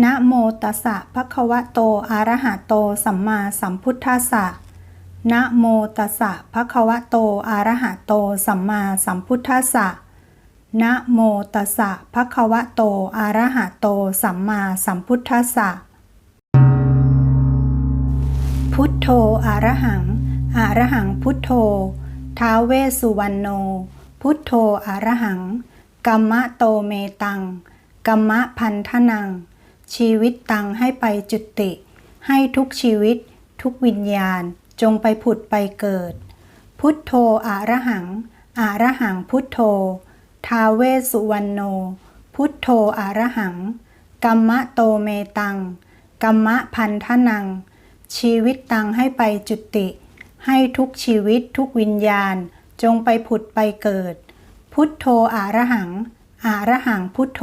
นะโมตัสสะภะคะวะโตอะระหะโต สัมมาสัมพุทธัสสะนะโมตัสสะภะคะวะโตอะระหะโต สัมมาสัมพุทธัสสะนะโมตัสสะภะคะวะโตอะระหะโต สัมมาสัมพุทธัสสะพุทโธอะระหังอะระหังพุทโธ ท้าเวสสุวรรณโน พุทโธอะระหังกัมมะโตเมตังกัมมะพันธนัง ชีวิตตังให้ไปจุติ ให้ทุกชีวิต ทุกวิญญาณ จงไปผุดไปเกิด พุทโธอะระหังอะระหังพุทโธ ทาเวสสุวรรณโน พุทโธอะระหัง กัมมะโตเมตัง กัมมะพันธนัง ชีวิตตังให้ไปจุติ ให้ทุกชีวิตทุกวิญญาณ จงไปผุดไปเกิด พุทโธอะระหังอะระหังพุทโธ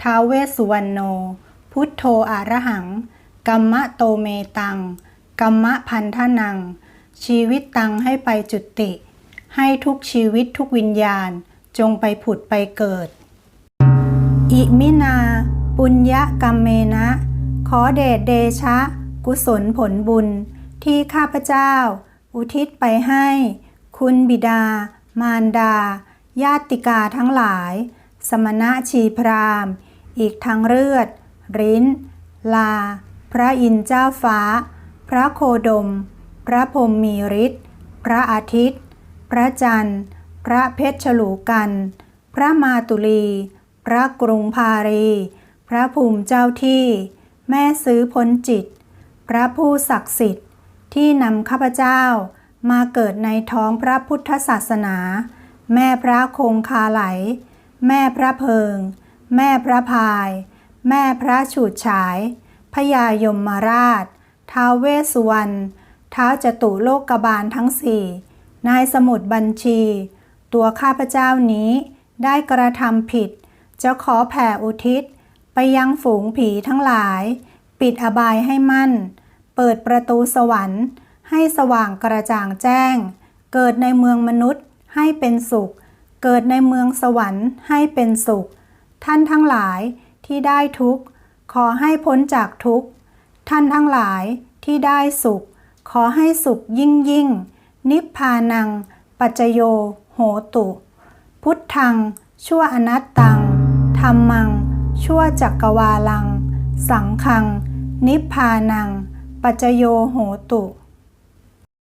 ท้าวเวสสุวรรณโน พุทโธอรหัง กัมมะโตเมตัง กัมมะพันธนัง ชีวิตตังให้ไปจุติ ให้ทุกชีวิตทุกวิญญาณจงไปผุดไปเกิด อิมินา ปุญญกรรมเมนะ ขอเดชเดชะ กุศลผลบุญ ที่ข้าพเจ้า อุทิศไปให้ คุณบิดา มารดา ญาติกาทั้งหลาย สมณะชีพรามณ์ อีกทั้งเลือด ริ้น ลา พระอินเจ้าฟ้า พระโคดม พระพรมมีฤทธิ์ พระอาทิตย์ พระจันทร์ พระเพชรฉลูกัน พระมาตุลี พระกรุงพารี พระภูมิเจ้าที่ แม่ซื้อพ้นจิต พระผู้ศักดิ์สิทธิ์ ที่นำข้าพเจ้ามาเกิดในท้องพระพุทธศาสนา แม่พระคงคาไหล แม่พระเพิง แม่พระพาย แม่พระฉูดฉาย พญายมมาราช ท้าวเวสสุวรรณ ท้าวจตุโลกบาลทั้งสี่นายสมุดบัญชี ตัวข้าพเจ้านี้ได้กระทำผิด จะขอแผ่อุทิศ ไปยังฝูงผีทั้งหลาย ปิดอบายให้มั่น เปิดประตูสวรรค์ ให้สว่างกระจ่างแจ้ง เกิดในเมืองมนุษย์ให้เป็นสุข เกิดในเมืองสวรรค์ให้เป็นสุข ท่านทั้งหลายที่ได้ทุกข์ ขอให้พ้นจากทุกข์ ท่านทั้งหลายที่ได้สุข ขอให้สุขยิ่งยิ่ง นิพพานัง ปัจโย โหตุ พุทธัง ชั่วอนัตตังธรรมัง ชั่วจักกวาลัง สังฆัง นิพพานัง ปัจโย โหตุ